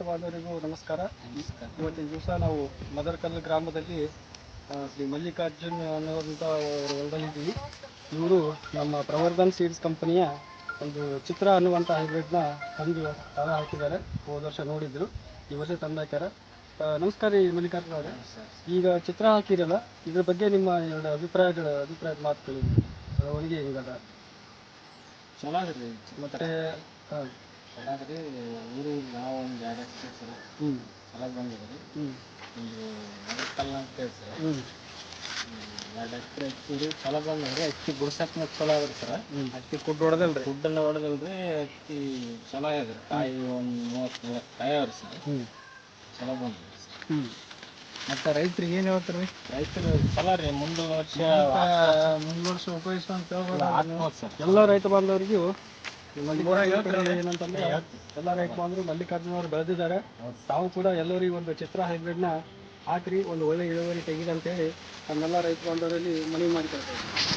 ರೈತ ಬಾಂಧವರಿಗೂ ನಮಸ್ಕಾರ. ಇವತ್ತಿನ ದಿವಸ ನಾವು ಮದರ್ಕಲ್ ಗ್ರಾಮದಲ್ಲಿ ಶ್ರೀ ಮಲ್ಲಿಕಾರ್ಜುನ್ ಅನ್ನುವಂಥ ಹೊಲದಲ್ಲಿದ್ದೀವಿ ಇವರು ನಮ್ಮ ಪ್ರವರ್ಧನ್ ಸೀಡ್ಸ್ ಕಂಪನಿಯ ಒಂದು ಚಿತ್ರ ಅನ್ನುವಂಥ ಹೈಬ್ರಿಡ್ನ ತಂದು ತರ ಹಾಕಿದ್ದಾರೆ. ಹೋದ ವರ್ಷ ನೋಡಿದ್ರು. ಈ ವರ್ಷ ತಂದಾಕ್ಯಾರ ನಮಸ್ಕಾರ ರೀ ಮಲ್ಲಿಕಾರ್ಜುನ ಅವರೇ. ಈಗ ಚಿತ್ರ ಹಾಕಿರಲ್ಲ ಇದ್ರ ಬಗ್ಗೆ ನಿಮ್ಮ ಎರಡು ಅಭಿಪ್ರಾಯಗಳ ಅಭಿಪ್ರಾಯದ ಮಾತುಗಳು. ಅವರಿಗೆ ಹೆಂಗದ? ಚೆನ್ನಾಗಿದೆ. ಮತ್ತೆ? ಹಾಂ ಅದ್ರಿ ಊರಿಗೆ ನಾವು ಒಂದು ಎರಡು ಸರ್ ಹ್ಞೂ ಚಲೋ ಬಂದಿದ್ರಿ ಹ್ಞೂ ಒಂದು ಅಂತ ಹೇಳ್ತಾರೆ. ಸರ್ ಹ್ಞೂ ಎರಡು ಎಕರೆ ರೀ ಚಲೋ ಬಂದ್ರಿ ಅಕ್ಕಿ ಬಿಡ್ಸಕ್ನ ಚಲೋ ಅದ್ರಿ ಸರ್. ಅಕ್ಕಿ ಕುಡ್ಡು ಹೊಡೆದಲ್ರಿ. ಫುಡ್ಡೆಲ್ಲ ಹೊಡೆದಲ್ರಿ ಅಕ್ಕಿ ಚಲೋ ಅದ್ರಿ ಕಾಯಿ ಒಂದು ಮೂವತ್ತು ಮೂವತ್ತು ಕಾಯಿ ಅವ್ರಿ ಸರ್. ಚಲೋ ಬಂದ್ರಿ ಸರ್. ಹ್ಞೂ ಮತ್ತು ರೈತರಿಗೆ ಏನು ಹೇಳ್ತೀರಿ? ರೈತರು ಚಲೋ ರೀ. ಮುಂದೆ ವರ್ಷ ಮುಂದೆ ವರ್ಷ ಉಪಯೋಗಿಸುವಂತ ಎಲ್ಲ ರೈತ ಬಾಂಧವರಿಗೂ ಏನಂತಂದ್ರೆ ಎಲ್ಲ ರೈತ ಅಂದ್ರು ಮಲ್ಲಿಕಾರ್ಜುನ ಅವರು ಬೆಳೆದಿದ್ದಾರೆ. ತಾವು ಕೂಡ ಎಲ್ಲರಿಗೂ ಒಂದು ಚಿತ್ರ ಹೈಬ್ರಿಡ್ನ ಹಾಕ್ರಿ ಒಂದು ಒಳ್ಳೆ ಇಳುವರಿ ತೆಗೀರಿ ಅಂತೇಳಿ ನಮ್ಮೆಲ್ಲ ರೈತ ಬಾಂಧವರಲ್ಲಿ ಮನವಿ ಮಾಡಿಕೊಳ್ತಾ ಇದ್ದೀವಿ. ನಮಸ್ಕಾರ